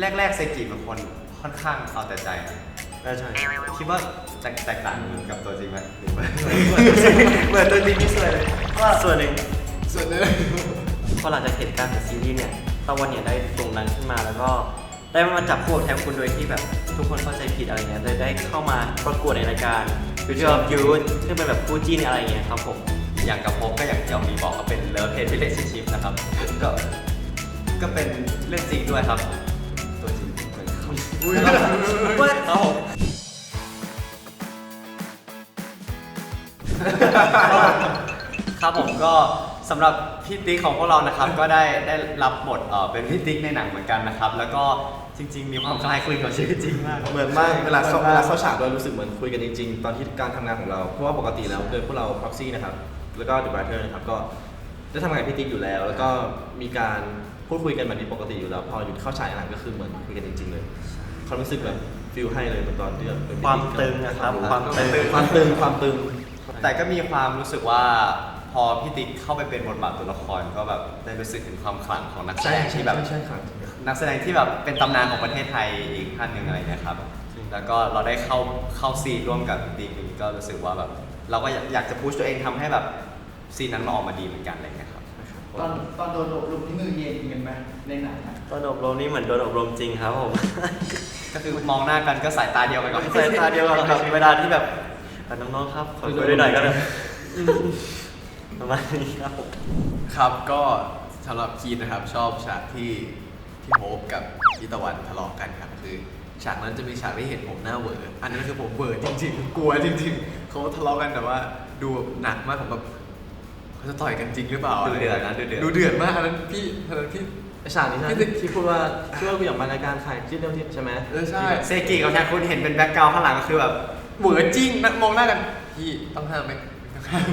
แรกๆเซกิเป็นคนค่อนข้างเอาแต่ใจนะใช่ใช่คิดว่าแตกแตกต่างกับตัวจริงไหมหรือว่าเหมือนตัวจริงที่สวยเลยว่าส่วนหนึ่งส่วนเนื้อพอหลังจากเหตุการณ์ของซีรีส์เนี่ยตะวันเนี่ยได้โด่งดังขึ้นมาแล้วก็ได้มาจับคู่กับแทนคุณโดยที่แบบทุกคนเข้าใจผิดอะไรเงี้ยเลยได้เข้ามาประกวดในรายการ Future of Youth ซึ่งเป็นแบบคู่จิ้นอะไรเงี้ยครับผม อย่างกับพบก็อย่างที่ออมมีบอกก็เป็นเลิฟเพจ relationship นะครับก็ก็เป็นเรื่องจริงด้วยครับ เขาว่าครับผมครับผมก็สำหรับพี่ติ๊กของพวกเรานะครับ ก็ได้ได้รับบทเอ่อเป็นพี่ติ๊กในหนังเหมือนกันนะครับ แล้วก็จริง ๆ มีความคล้ายคลึงกับชีวิตจริงมาก เหมือนมากเวลาเข้าเวลาเข้าฉากเรารู้สึกเหมือนคุยกันจริง ๆ ตอนที่การทำงานของเรา เพราะว่าปกติแล้วโดยพวกเรา proxy นะครับ แล้วก็ The Writer นะครับ ก็ได้ทำงานกับพี่ติ๊กอยู่แล้ว แล้วก็มีการพูดคุยกันแบบนี้ปกติอยู่แล้ว พอหยุดเข้าฉากหลังก็คือเหมือนคุยกันจริง ๆ เลย ความรู้สึกแบบฟิลให้เลยเหมือนตอนที่แบบเป็นความตึงนะครับ ความตึงความตึงความตึง แต่ก็มีความรู้สึกว่าพอพี่ติ๊กเข้าไปเป็นบทบาทตัวละครก็แบบได้รู้สึกถึงความขลังของนักแสดงที่แบบใช่ครับนักแสดงที่แบบเป็นตำนานของประเทศไทยอีกท่านหนึ่งอะไรเงี้ยครับ แล้วก็เราได้เข้าเข้าซีนร่วมกับดีมก็รู้สึกว่าแบบเราก็อยากอยากจะพุชตัวเองทำให้แบบซีนนั้นมันออกมาดีเหมือนกันอะไรเงี้ยครับ ตอนตอนโดนอบรมที่มือเย็นกันไหมในหนังอะตอนอบรมนี่เหมือนโดนอบรมจริงครับผม ก็คือมองหน้ากันก็สายตาเดียวกันก่อนสายตาเดียวกันครับเวลาที่แบบเอ่อน้องๆครับขอคุยด้วยหน่อยก็ได้ประมาณนี้ครับผมครับก็สำหรับคีนนะครับชอบฉากที่ที่โฮปกับพี่ตะวันทะเลาะกันครับคือฉากนั้นจะมีฉากที่เห็นผมหน้าเหวออันนั้นคือผมเหวอจริง ๆ กลัวจริง ๆเขาทะเลาะกันแต่ว่าดูหนักมากผมแบบ เขาจะต่อยกันจริงหรือเปล่าดูเดือดนะดูเดือดดูเดือดมากอันนั้นพี่อันนั้นพี่ไอฉากนี้ใช่ไหมพี่ติ๊กที่พูดว่าชื่อว่ากูอยากมารายการใครชื่อเรื่องที่ใช่ไหมเออใช่เซกิกับแทนคุณเห็นเป็นแบ็คกราวด์ข้างหลังก็คือแบบเหวอจริงนะมองหน้ากันพี่ต้องห้ามไหมต้องห้าม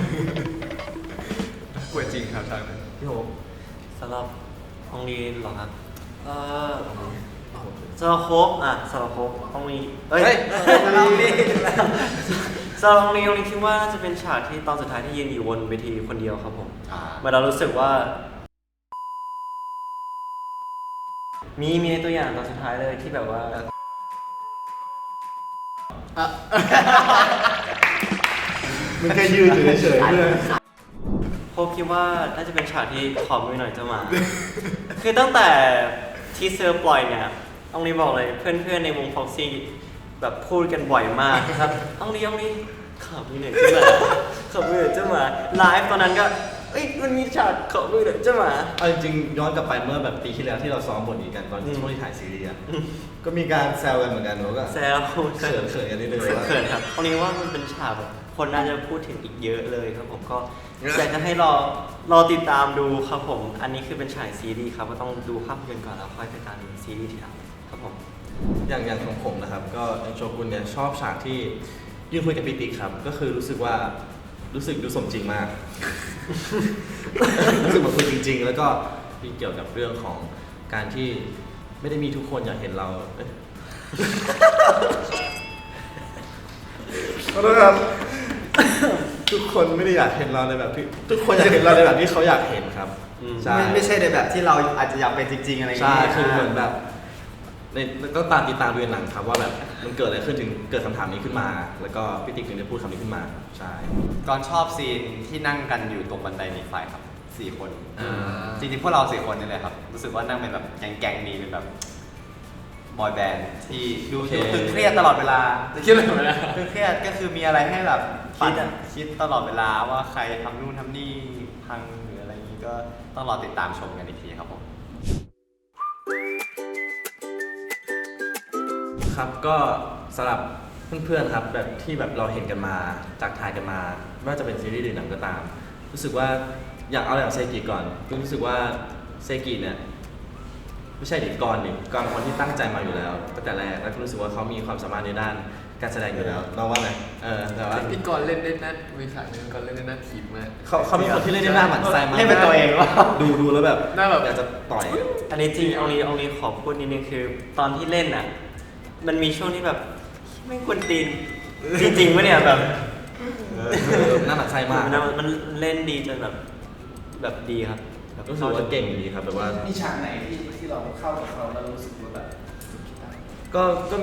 น่ากลัวจริงครับฉากนั้นพี่โฮปสำหรับห้องนี้เหรอครับเออสำหรับโคบอะสำหรับโคบห้องนี้เอ้ยสำหรับห้องนี้ สำหรับห้องนี้ห้องนี้คิดว่าน่าจะเป็นฉากที่ตอนสุดท้ายที่ยืนอยู่บนเวทีคนเดียวครับผมอ่าเหมื่อนเรารู้สึกว่า มีมีในตัวอย่างตอนสุดท้ายเลยที่แบบว่า มันแค่ยืดอยู่เฉยๆเพื่อนโคบคิดว่าน่าจะเป็นฉากที่ขอมือหน่อยจะมา คือตั้งแต่ทีเซอร์ปล่อยเนี่ยต้องนี้บอกเลยเพื่อนๆในวงฟ็อกซี่ แบบพูดกันบ่อยมากครับต้องนี้ต้องนี้ขอมือหน่อยจะมาขอมือหน่อยจะมาไลฟ์ตอนนั้นก็เอ้ยมันมีฉากขอมือหน่อยจะมา เอาจริงๆย้อนกลับไปเมื่อแบบปีที่แล้วที่เราซ้อมบทนี้กันตอนอืมช่วงที่ถ่ายซีรีส์อะก็มีการแซวกันเหมือนกันแล้วก็แซวเขินเขินกันนิดนึงว่า เขินครับตรงนี้ว่ามันเป็นฉากแบบคนน่าจะพูดถึงอีกเยอะเลยครับผมก็อยากจะให้รอรอติดตามดูครับผม อันนี้คือเป็นฉายซีรีส์ครับก็ต้องดูภาพยนตร์ก่อนแล้วค่อยไปตามซีรีส์ทีหลังครับผม อย่างอย่างของผมนะครับ ก็ในโชกุนเนี่ยชอบฉากที่ยืนคุยกับพี่ติ๊กครับ ก็คือรู้สึกว่ารู้สึกดูสมจริงมาก รู้สึกเหมือนคุยจริง ๆ แล้วก็มีเกี่ยวกับเรื่องของการที่ไม่ได้มีทุกคนอยากเห็นเราเอ้ยขอโทษครับทุกคนไม่ได้อยากเห็นเราในแบบที่ทุกคนอยากเห็นเราในแบบที่เขาอยากเห็นครับอืมใช่ไม่ไม่ใช่ในแบบที่เราอาจจะอยากเป็นจริง ๆ อะไรอย่างใช่เงี้ยคือเหมือนแบบ ในต้องตามติดตามดูในหนังครับว่าแบบมันเกิดอะไรขึ้นถึงเกิดคำถามนี้ขึ้นมา แล้วก็พี่ติ๊กถึงได้พูดคำนี้ขึ้นมาครับใช่ ก่อนชอบซีนที่นั่งกันอยู่ตรงบันไดหนีไฟครับสี่คน อ่า จริงๆพวกเราสี่คนนี่เลยครับ รู้สึกว่านั่งเป็นแบบแก๊งๆมีเป็นแบบบอยแบนด์ที่ดูโอเค ดูตึงเครียดตลอดเวลาจะคิดอะไรไหมนะ ตึงเครียดก็คือมีอะไรให้แบบคิดอะคิดตลอดเวลาว่าใครทำนู่นทำนี่พังหรืออะไรอย่างนี้ก็ต้องรอติดตามชมกันอีกทีครับผม ครับก็สำหรับเพื่อนๆครับแบบที่แบบเราเห็นกันมาจากถ่ายกันมาไม่ว่าจะเป็นซีรีส์หรือหนังก็ตาม รู้สึกว่าอยากเอาอย่างเซกิก่อนก็รู้สึกว่าเซกิเนี่ยไม่ใช่ดิกรดิกรเป็นคนที่ตั้งใจมาอยู่แล้วตั้งแต่แรกแล้วก็รู้สึกว่าเขามีความสามารถในด้านการแสดงอยู่แล้วเราว่าไงเออแต่ว่าพี่กรณ์เล่นได้น่ามีฉากหนึงกรณ์เล่นได้น่าถีบมากเขาเขาเป็นคนที่เล่นได้หน้าหมันไส้มากให้เป็นตัวเองวะ ดูดูแล้วแบบหน้าแบบ อยากจะต่อย อันนี้จริงเอานี้เอานี้ขอพูดนิดนึงคือ ตอนที่เล่นอะ มันมีช่วงที่แบบไม่ควรตีน จริงๆวะเนี่ยแบบหน้าหมันไส้มากมันมันเล่นดีจนแบบแบบดีครับแบบรู้สึกว่าเก่งดีครับแบบว่า มีฉากไหนที่ที่เราเข้ากับเขาแล้วรู้สึกว่าแบบก็ก็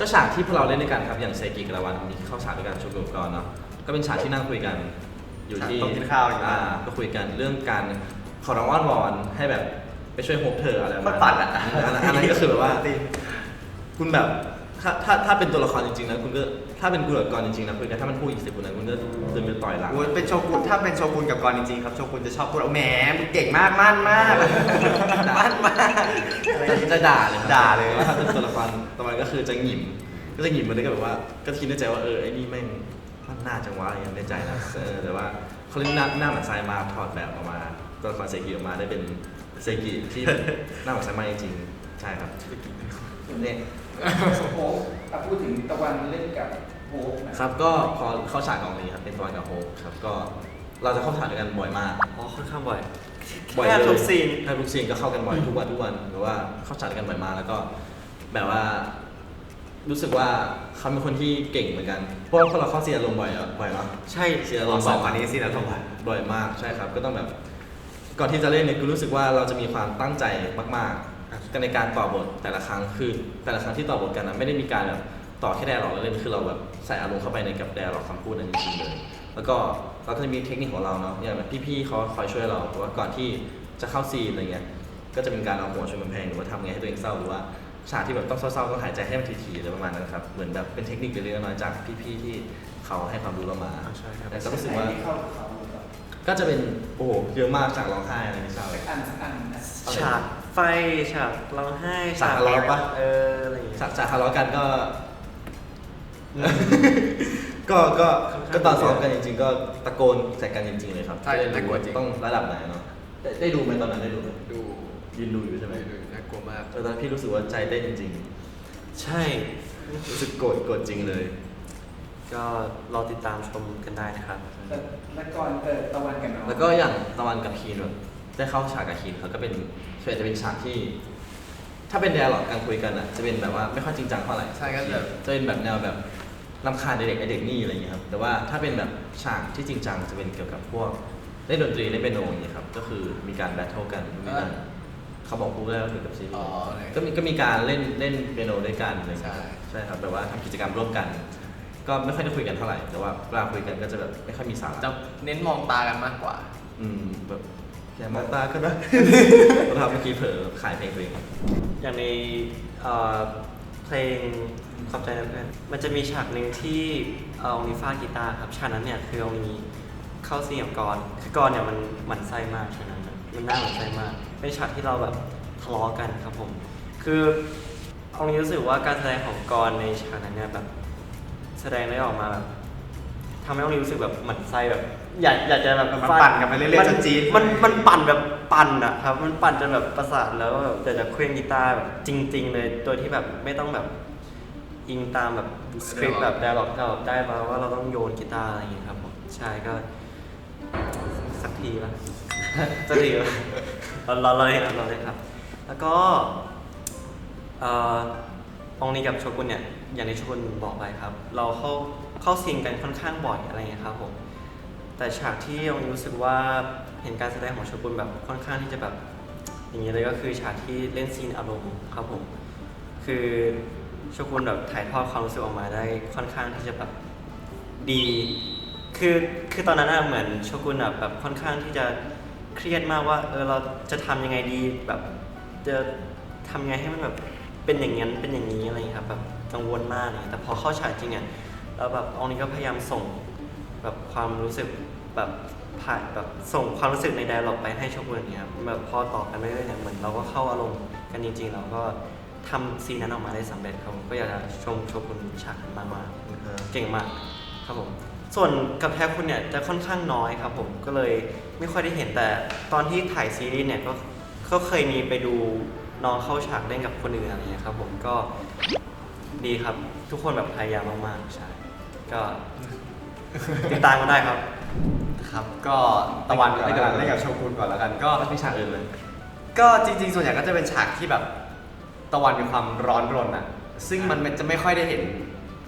ก็ฉากที่พวกเราเล่นด้วยกันครับอย่างเซกิกับลาวันมีเข้าฉากด้วยกันชมรมก่อนเนาะก็เป็นฉากที่นั่งคุยกัน อยู่ที่ฉากโต๊ะกินข้าวอย่างเงี้ยอ่าก็คุยกันเรื่องการขอร้องอ้อนวอนให้แบบไปช่วยโฮปเธออะไรประมัมานณปั่นอะอันนั้นอันนั้นก็คือแบบว่า คุณแบบถ้าถ้าถ้าเป็นตัวละครจริงๆนะคุณก็ถ้าเป็นกุลกรจริงๆนะคุยกันถ้ามันพูดอีกสิบคนนั้นคุณก็เดินไปต่อยหลัง โอ้ยเป็นโชกุนถ้าเป็นโชกุนกับกรจริงๆครับโชกุนจะชอบพูดว่าแหมมึงเก่งมากมั่นมากมั่นมากอะไรอย่างจะเงี้ย จะด่าเลยครับด่าเลยแต่ว่าถ้าเป็นตัวละครตัวมันก็คือจะหงิม ก็จะหงิมมันเลยก็แบบว่า ก็คิดในใจว่าเออไอ้นี่แม่งมันน่าจังวะอะไรอย่างเงี้ยในใจนะเออแต่ว่าเขาเล่นหน้าหน้าเหมือนไซมาถอดแบบออกมาตัวละครเซกิออกมาได้เป็นเซกิที่ หน้าเหมือนไซมาจริงๆใช่ครับเนี่ย โฮปอะพูดถึงตะวันเล่นกับโฮปนะ ครับก็พอเข้าฉากกองนี้ครับเป็นตัวกับโฮปครับก็เราจะเข้าฉากด้วยกันบ่อยมากอ๋อค่อนข้างบ่อยบ่อยแค่เลยทุกซีน แทบทุกซีนก็เข้ากันบ่อยทุกวันทุกวันหรือว่าเข้าฉากด้วยกันบ่อยมากแล้วก็แบบว่า รู้สึกว่าเขาเป็นคนที่เก่งเหมือนกันเพราะว่าพอเราเข้าซีนอารมณ์บ่อยอะบ่อยเนาะ ใช่ซีนอาตรอมนณ์สบ่อองยอันนี้สินะต้องบ่อยมากใช่ครับ ก็ต้องแบบ ก่อนที่จะเล่นเนี่ยกูรู้สึกว่าเราจะมีความตั้งใจมากๆกัน ในการต่อบทแต่ละครั้งคือ แต่ละครั้งที่ต่อบทกันนะไม่ได้มีการแบบต่อแค่แดร์หรอกเล่นคือเราแบบใส่อารมณ์เข้าไปในกับแดร์หรอกคำพูดนั้นจริงๆเลย แล้วก็เราก็จะมีเทคนิคของเราเนาะอย่างแบบพี่ๆเขาคอยช่วยเราเพราะว่าก่อนที่จะเข้าซีนอะไรเงี้ยก็จะเป็นการเอาหัวชนกำแพงหรือว่าทำไงให้ตัวเองเศร้าหรือว่าฉากที่แบบต้องเศร้าๆต้องหายใจให้มันถี่ๆอะไรประมาณนั้นครับเหมือนแบบเป็นเทคนิคเล็กๆน้อยๆจากพี่ๆที่เขาให้ความรู้เรามาใช่ครับแต่ก็รู้สึกว่าที่เข้ากับเขาแบบก็จะเป็นโอ้โหเยอะมากฉากร้องไห้อะไรไม่ทราบสักอันสักอันนะอะไร ฉากไฟฉากร้องไห้ฉากทะเลาะปะ เอออะไรอย่างเงี้ย ฉากฉากทะเลาะกันก็ ก็ก็ค่อนข้างก็ตอนซ้อมกันจริง ๆ ก็ตะโกนใส่กันจริง ๆ เลยครับใช่จะได้น่ากลัวจริง ต้องระดับไหนเนาะได้ได้ดูไหมตอนนั้นได้ดูไหมดูยืนดูอยู่ใช่ไหมดูน่ากลัวมาก เออตอนนนพี่รู้สึกว่าใจเต้นจริงใช่ ๆรู้สึกโกรธโกรธจริงเลย ก็รอติดตามชมกันได้นะครับแต่และก่อนเออตะวันกับน้องแล้วก็อย่างตะวันกับคีนแบบ ได้เข้าฉากกับคีนเขาก็เป็นส่วนใหญ่จะเป็นฉากที่ ถ้าเป็นแดร์หรอกการคุยกันอะจะเป็นแบบว่าไม่ค่อยจริงจังเท่าไหร่ใช่ก็แบบ จะเป็นแบบแนวแบบรำคาญเด็กๆไอเด็กนี่อะไรอย่างเงี้ยครับแต่ว่าถ้าเป็นแบบฉากที่จริงจังจะเป็นเกี่ยวกับพวกเล่นดนตรีเล่นเปียโนอย่างเงี้ยครับก็คือมีการแบทเทิลกันมีการเขาบอกพูดแล้วเกี่ยวกับซีรีอ๋อส์เลยก็มีก็มีการเล่นเล่นเปียโนด้วยกันอะไรอย่างเงี้ยใช่ ใช่ครับแบบว่าทำกิจกรรมร่วมกัน ก็ไม่ค่อยได้คุยกันเท่าไหร่แต่ว่าเวลาคุยกันก็จะแบบไม่ค่อยมีสาระจะเน้นมองตากันมากกว่า อืมแบบ อย่ามองตากันนะเราทำเมื่อกี้เผลอขายเพลงตัวเองอย่างในเอ่อเพลงขอบใจนะเพื่อนมันจะมีฉากหนึ่งที่เอ่อองนีฟาดกีตาร์ครับฉากนั้นเนี่ยคือองนีเข้าซีนกับกรคือกรเนี่ยมันหมั่นไส้มากฉากนั้นน่ะมันน่าหมั่นไส้มากเป็นฉากที่เราแบบทะเลาะกันครับผม คือองนีรู้สึกว่าการแสดงของกรในฉากนั้นเนี่ยแบบแสดงได้ออกมาแบบทำให้องนีรู้สึกแบบหมั่นไส้แบบอยากอยากจะแบบมันฟาดปั่นกันไปเรื่อยๆจนจี๊ด มันมันปั่นแบบปั่นอะครับ มันปั่นจนแบบประสาทแล้วแบบแต่จะเคลื่อนกีตาร์แบบจริง ๆ เลยโดยที่แบบไม่ต้องแบบอิงตามแบบสคริปต์แบบไดร์ล็อกเราได้มาว่าเราต้องโยนกีตาร์อะไรอย่างเงี้ยครับผมใช่ก็ สักทีละสักทีละเราเราเราเลยครับเราเลยครับ แล้วก็เอ่อองนี้กับโชกุนเนี่ยอย่างที่โชกุนบอกไปครับ เราเข้า เข้าซีนกันค่อนข้างบ่อยอะไรเงี้ยครับผมแต่ฉากที่เรารู้สึกว่าเห็นการแสดงของโชกุนแบบค่อนข้างที่จะแบบอย่างนี้เลยก็คือฉากที่เล่นซีนอารมณ์ครับผมคือโชกุนแบบถ่ายทอดความรู้สึกออกมาได้ค่อนข้างที่จะแบบดีคือคือตอนนั้นอะเหมือนโชกุนแบบค่อนข้างที่จะเครียดมากว่าเออเราจะทำยังไงดีแบบจะทำยังไงให้มันแบบเป็นอย่างนั้นเป็นอย่างนี้อะไรเงี้ยครับแบบกังวลมากเลยแต่พอเข้าฉากจริงอะ แล้วแบบอองนี้ก็พยายามส่งแบบความรู้สึกแบบผ่านแบบส่งความรู้สึกในไดร์ล็อกไปให้โชกุนเงี้ยครับแบบพอต่อกันเรื่อยๆเนี่ยเหมือนเราก็เข้าอารมณ์กันจริงๆเราก็ทำซีนนั้นออกมาได้สำเร็จครับผมก็อยากจะชมโชกุนฉากนั้นมากๆเก่งมากครับผมส่วนกับแท้คุณเนี่ยจะค่อนข้างน้อยครับผมก็เลยไม่ค่อยได้เห็นแต่ตอนที่ถ่ายซีรีส์เนี่ยก็ก็เคยมีไปดูน้องเข้าฉากเล่นกับคนอื่นอะไรเงี้ยครับผมก็ดีครับทุกคนแบบพยายามมากๆใช่ ก็ติดตามกันได้ครับ ครับ ก็ตะวันก่อนแล้วกันเล่นกับโชกุนก่อนแล้วกัน ก็ก็มีฉากอื่นเลย ก็จริง ๆ ส่วนใหญ่ก็จะเป็นฉากที่แบบตะวันมีความร้อนรนอะ ซึ่งมันจะไม่ค่อยได้เห็น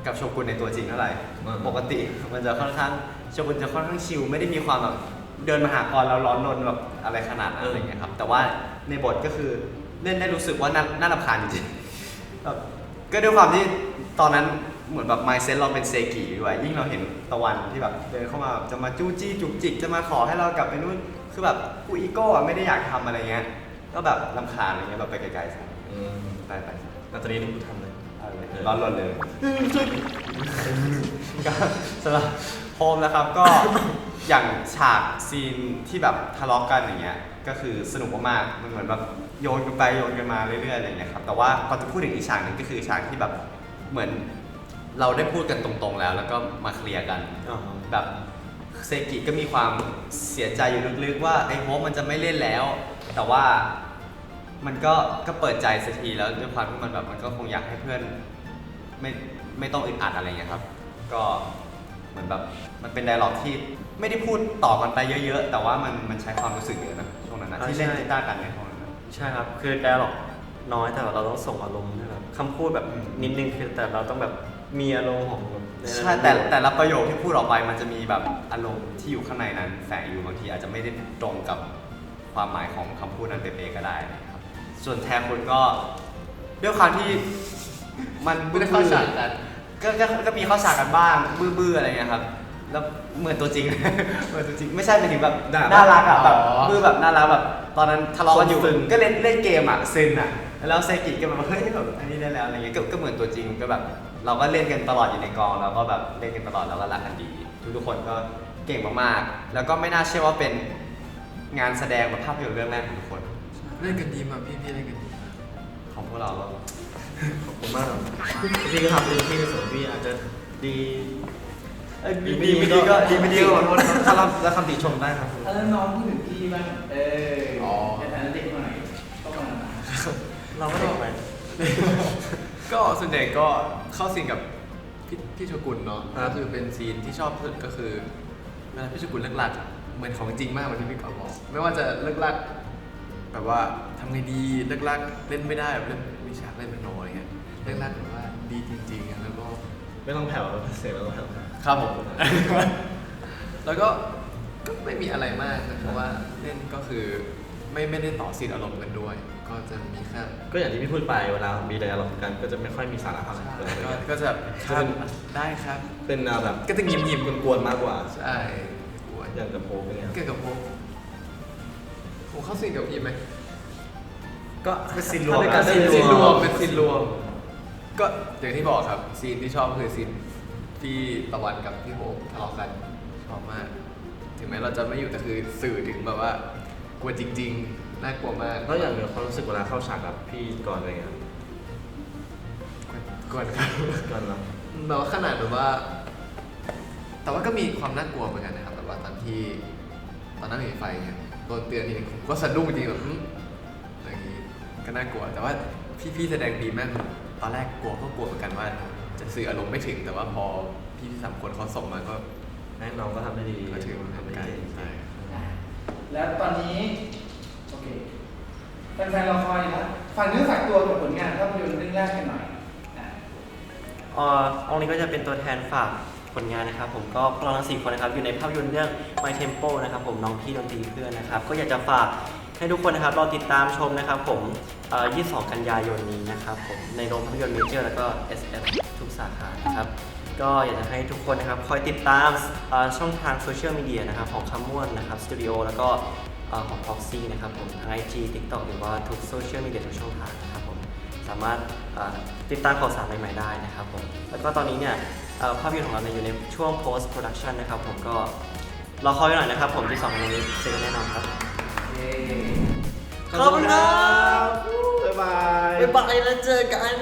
กับโชกุนในตัวจริงเท่าไหร่อืมปกติมันจะค่อนข้างโชกุนจะค่อนข้างชิลไม่ได้มีความแบบเดินมาหากรแล้วร้อนรนแบบอะไรขนาดนั้นอะไรเงี้ยครับ แต่ว่าในบทก็คือเล่นได้รู้สึกว่าน่าน่ารำคาญจริงๆแบบก็ด้วยความที่ตอนนั้น เหมือนแบบ mindset เราเป็นเซกิด้วยยิ่งเราเห็นตะวันที่แบบเดินเข้ามาจะมาจู้จี้จุกจิกจะมาขอให้เรากลับไปนู่นคือแบบกูอีโก้อะไม่ได้อยากทำอะไรเงี้ยก็แบบลำคาญอะไรเงี้ยแบบไปไกลๆซะอืมไปไปนาตาลีนี่กูทำเลย เอาเลยร้อนรนเลยก็สำหรับโฮมนะครับก็ อย่างฉากซีนที่แบบทะเลาะกันอย่างเงี้ยก็คือสนุกมากๆมันเหมือนแบบโยนกันไปโยนกันมาเรื่อยๆอะไรอย่างเงี้ยครับแต่ว่าพอจะพูดถึงอีกฉากหนึ่งก็คือฉากที่แบบเหมือน เราได้พูดกันตรงๆแล้ว แล้วก็มาเคลียร์กันอ๋อแบบเซกิก็มีความเสียใจอยู่ลึกๆว่าไอ้โฮปมันจะไม่เล่นแล้ว แต่ว่ามันก็ก็เปิดใจสักทีแล้วด้วยความที่มันแบบมันก็คงอยากให้เพื่อนไม่ไม่ต้องอึดอัดอะไรเงี้ยครับ ก็เหมือนแบบมันเป็นไดร็อกที่ไม่ได้พูดต่อกันไปเยอะ ๆ แต่ว่ามันมันใช้ความรู้สึกเยอะนะช่วงนั้นนะอ่าที่เล่นใช่ กีตาร์กันในห้องนั้นนะ ใช่ครับ คือแดร์ล็อกน้อยแต่ว่าเราต้องส่งอารมณ์ด้วยแบบคำพูดแบบอืม นิดนึงคือแต่เราต้องแบบ มีอารมณ์ของในนั้นใช่แต่แต่ละประโยคที่พูดออกไปมันจะมีแบบอารมณ์ที่อยู่ข้างในนั้นแฝงอยู่บางทีอาจจะไม่ได้ตรงกับความหมายของคำพูดนั้นเป๊ะๆก็ได้นะครับ ส่วนแทนคุณก็ด้วยความที่มันไม่ได้เข้าฉากกัน ก็ก็ก็มีเข้าฉากกันบ้างบื้อๆอะไรเงี้ยครับ แล้วเหมือนตัวจริง เหมือนตัวจริงไม่ใช่เป็นถึงแบบด่าน่ารักอะแบบอ๋อบื้อแบบน่ารักแบบ ตอนนั้นทะเลาะกันอยู่ซึนก็เล่นเล่นเกมอะซึนอะ แล้วเซกิก็แบบเฮ้ยแบบอันนี้ได้แล้วอะไรเงี้ยก็ก็เหมือนตัวจริงก็แบบ เราก็เล่นกันตลอดอยู่ในกองแล้วก็แบบเล่นกันตลอดแล้วก็รักกันดี ทุกๆคนก็เก่งมากๆ แล้วก็ไม่น่าเชื่อว่าเป็นงานแสดงแบบภาพยนตร์เรื่องแรกของทุกคน เล่นกันดีมากพี่พี่เล่นกันดีมากของพวกเราก็ขอบคุณมากครับพี่ก็ทำเต็มที่ในส่วนพี่อาจจะดีเอ้ยดีไม่ดีก็ดีไม่ดีก็ขอโทษนะครับถ้ารับและคำติชมได้ครับ แล้วน้องพูดถึงพี่บ้างเออ อ๋อ ในฐานะเด็กใหม่ต้องมา เราก็ต้องไป ก็ส่วนใหญ่ก็เข้าซีนกับพี่พี่โชกุนเนาะครับ ก็คือเป็นซีนที่ชอบที่สุดก็คือเวลาพี่โชกุนเลิกลักเหมือนของจริงมากเหมือนที่พี่กอล์ฟบอก ไม่ว่าจะเลิกลักแบบว่าทำไงดีเลิกลักเล่นไม่ได้แบบเล่นวิชาเล่นเป็นโนอะไรเงี้ยเลิกลักแบบว่าดีจริงๆอะแล้วก็ ไม่ต้องแผ่วเสียงไม่ต้องแผ่วครับผม แล้วก็ก็ไม่มีอะไรมากนะเพราะว่าเล่นก็คือไม่ไม่ได้ต่อซีนอารมณ์กันด้วย ก็จะมีแค่ ก็อย่างที่พี่พูดไปเวลามีอะไรเรากันก็จะไม่ค่อยมีสาระเท่าไหร่ก็ก็จะครับได้ครับ เป็นแนวแบบก็จะยิ้มยิ้มกวนๆมากกว่า ใช่กลัวอย่างกับโพกเป็นไงเกี่ยวกับผมผมเข้าซีนกับพี่ไหมก็เป็นซีนรวมถ้านะเป็นซีซีนนรรววมมเป็นซีนรวม ก็อย่างที่บอกครับซีนที่ชอบก็คือซีนที่ตะวันกับพี่โฮปทะเลาะกันชอบมาก ถึงแม้เราจะไม่อยู่แต่คือสื่อถึงแบบว่ากลัวจริง ๆ น่ากลัวมากแล้วอย่างเดียวความรู้สึกเวลาเข้าฉากกับพี่ก่อนอะไรเงี้ยกลัวครับก่อนเนาะแบบว่าขนาดแบบว่า แต่ว่าก็มีความน่ากลัวเหมือนกันนะครับแบบว่าตอนที่ตอนนั่งอยู่ในไฟเนี่ยโดนเตือนทีนึงผมก็สะดุ้งจริงแบบอืมอะไรอย่างงี้ก็น่ากลัว แต่ว่าพี่พี่แสดงดีมากตอนแรกกลัวก็กลัวเหมือนกันว่า จะสื่ออารมณ์ไม่ถึง แต่ว่าพอพี่ที่สามคนเขาส่งมาก็ให้น้องก็ทำได้ดีก็ถือว่าทำทำได้ได้ดี ใช่ แล้วตอนนี้โอเค แฟนๆเราคอยนะฝากเนื้อฝากตัวกับผลงานภาพยนตร์เรื่องแรกกันหน่อยอะเอ่อองค์นี้ก็จะเป็นตัวแทนฝากผลงานนะครับ ผมก็พวกเราทั้งสี่คนนะครับอยู่ในภาพยนตร์เรื่อง My Tempo นะครับผมน้องพี่ดนตรีเพื่อนนะครับ ก็อยากจะฝากให้ทุกคนนะครับรอติดตามชมนะครับ ผมเอ่อ22 กันยายนนี้นะครับผมในโรงภาพยนตร์เมเจอร์แล้วก็ SF ทุกสาขานะครับ ก็อยากจะให้ทุกคนนะครับคอยติดตามเอ่อช่องทางโซเชียลมีเดียนะครับของคำม่วนนะครับสตูดิโอแล้วก็ ของ Proxy นะครับผมทาง IG TikTok หรือว่าทุกโซเชียลมีเดียทุกช่องทางนะครับผมสามารถเอ่อติดตามข่าวสารใหม่ ๆ ได้นะครับผมแล้วก็ตอนนี้เนี่ยเอ่อภาพยนตร์ของเราเนี่ยอยู่ในช่วง post production นะครับผมก็รอคอยไว้หน่อยนะครับผมที่สองวันนี้เจอกันแน่นอนครับเย้ขอบคุณครับบ๊ายบายบ๊ายบายแล้วเจอกัน